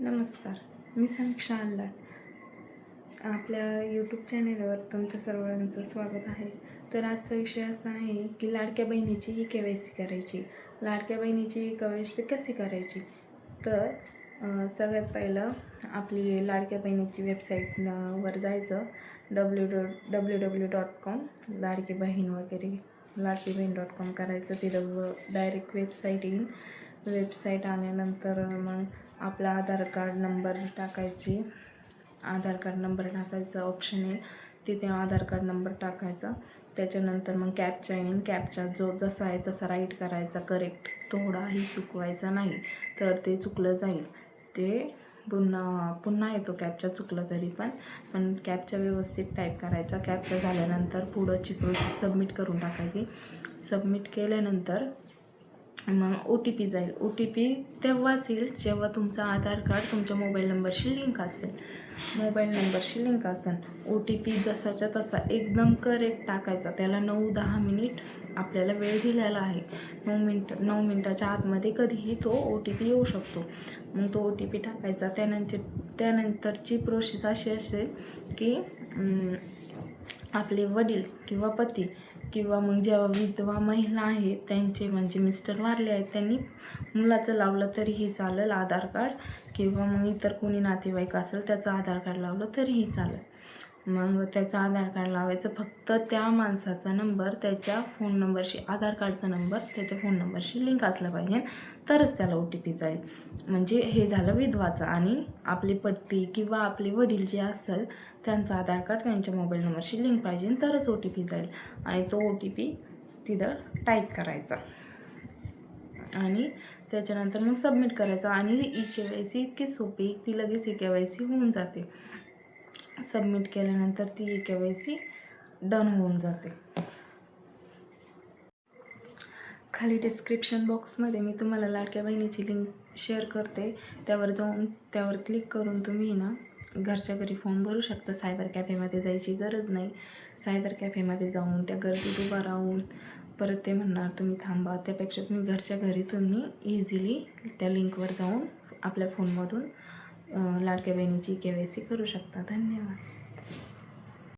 नमस्कार मी समीक्षा आल्लाड आपल्या यूट्यूब चॅनेलवर तुमच्या सर्वांचं स्वागत आहे. तर आजचा विषय असा आहे की लाडक्या बहिणीची ही के वाय सी करायची. लाडक्या बहिणीची ई के वाय सी कशी करायची? तर सगळ्यात पहिलं आपली लाडक्या बहिणीची वेबसाईट वर जायचं. W dot W W dot com Ladki Bahin वगैरे लाडकी बहीण डॉट कॉम करायचं. तिथं डायरेक्ट वेबसाईट येईल वेबसाईट आल्यानंतर मग आपला आधार कार्ड नंबर टाकायची. आधार कार्ड नंबर टाकायचा ऑप्शन आहे तिथे आधार कार्ड नंबर टाकायचा. त्याच्यानंतर मग कॅपचा येईन कॅपचा जो जसा आहे तसा राईट करायचा. करेक्ट थोडाही चुकवायचा नाही तर ते चुकलं जाईल. ते पुन्हा पुन्हा येतो कॅपचा चुकलं तरी पण. पण कॅपचा व्यवस्थित टाईप करायचा. कॅपचा झाल्यानंतर पुढंची प्रोसेस सबमिट करून टाकायची. सबमिट केल्यानंतर मग ओ टी पी जाईल. ओ टी पी तेव्हाच येईल जेव्हा तुमचा आधार कार्ड तुमच्या मोबाईल नंबरशी लिंक असेल. मोबाईल नंबरशी लिंक असेल. ओ टी पी जसाच्या तसा एकदम करेक्ट टाकायचा. त्याला नऊ दहा मिनिट आपल्याला वेळ दिलेला आहे. नऊ मिनट नऊ मिनटाच्या आतमध्ये कधीही तो ओ टी पी येऊ शकतो. मग तो ओ टी पी टाकायचा. त्यानंतर त्यानंतरची प्रोसेस अशी असेल की आपले वडील किंवा पती किंवा मग जेव्हा विधवा महिला आहेत त्यांचे म्हणजे मिस्टर वारले आहेत त्यांनी मुलाचं लावलं तरीही चालेल आधार कार्ड किंवा मग इतर कोणी नातेवाईक असेल त्याचं आधार कार्ड लावलं तरीही चालेल. मग त्याचं आधार कार्ड लावायचं. फक्त त्या माणसाचा नंबर त्याच्या फोन नंबरशी आधार कार्डचा नंबर त्याच्या फोन नंबरशी लिंक असला पाहिजे तरच त्याला ओ टी पी जाईल. म्हणजे हे झालं विधवाचं आणि आपले पत्ती किंवा आपले वडील जे असतील त्यांचं आधार कार्ड त्यांच्या मोबाईल नंबरशी लिंक पाहिजे तरच ओ टी पी जाईल. आणि तो ओ टी पी तिथं टाईप करायचा. आणि त्याच्यानंतर मग सबमिट करायचा. आणि ई के वाय सी इतकी सोपी ती लगेच ई के वाय सी होऊन जाते. सबमिट केल्यानंतर ती E K Y C done होऊन जाते. खाली डिस्क्रिप्शन बॉक्समध्ये मी तुम्हाला लाडक्या बहिणीची लिंक शेअर करते. त्यावर जाऊन त्यावर क्लिक करून तुम्ही ना घरच्या घरी फॉर्म भरू शकता. सायबर कॅफेमध्ये जायची गरज नाही. सायबर कॅफेमध्ये जाऊन त्या गर्दीत उभा राहून परत ते म्हणणार तुम्ही थांबा. त्यापेक्षा तुम्ही घरच्या घरी तुम्ही इझिली त्या लिंकवर जाऊन आपल्या फोनमधून लाडक्या बहिणीची के वाय सी करू शकता. धन्यवाद.